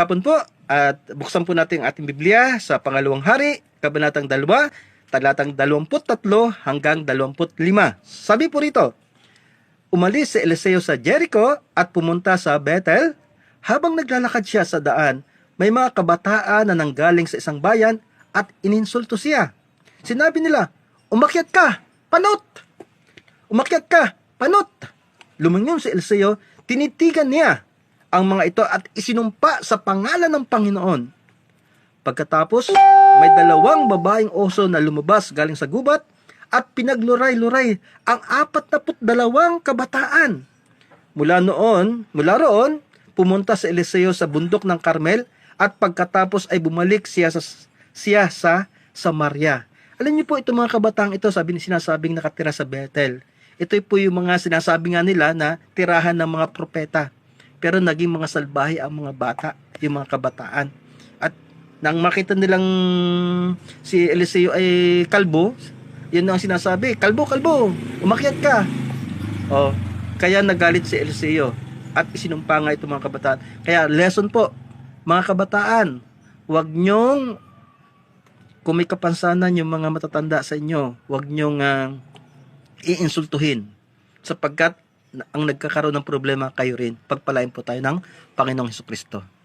Hapon po at buksan po natin ang ating Biblia sa pangalawang hari, kabanatang 2, talatang 23 hanggang 25. Sabi po rito, Umalis si Eliseo sa Jericho at pumunta sa Bethel. Habang naglalakad siya sa daan, may mga kabataan na nanggaling sa isang bayan at ininsulto siya. Sinabi nila, Umakyat ka! Panot! Umakyat ka! Panot! Lumingon si Eliseo, tinitigan niya ang mga ito at isinumpa sa pangalan ng Panginoon. Pagkatapos, may dalawang babaeng oso na lumabas galing sa gubat at pinagluray-luray ang apat na dalawang kabataan. Mula noon, mula roon, pumunta si Eliseo sa bundok ng Carmel at pagkatapos ay bumalik siya sa siya sa Samaria. Alam niyo po itong mga kabataang ito, sabi ni sinasabing nakatira sa Bethel. Ito po yung mga sinasabi nga nila na tirahan ng mga propeta. Pero naging mga salbahe ang mga bata, yung mga kabataan. At nang makita nilang si Eliseo ay kalbo, yun ang sinasabi, kalbo, kalbo, umakyat ka. Oh, kaya nagalit si Eliseo at isinumpa nga itong mga kabataan. Kaya lesson po, mga kabataan, huwag nyong kung may kapansanan yung mga matatanda sa inyo, huwag nyong ah, iinsultuhin sapagkat ang nagkakaroon ng problema kayo rin. Pagpalain po tayo ng Panginoong Heso Kristo.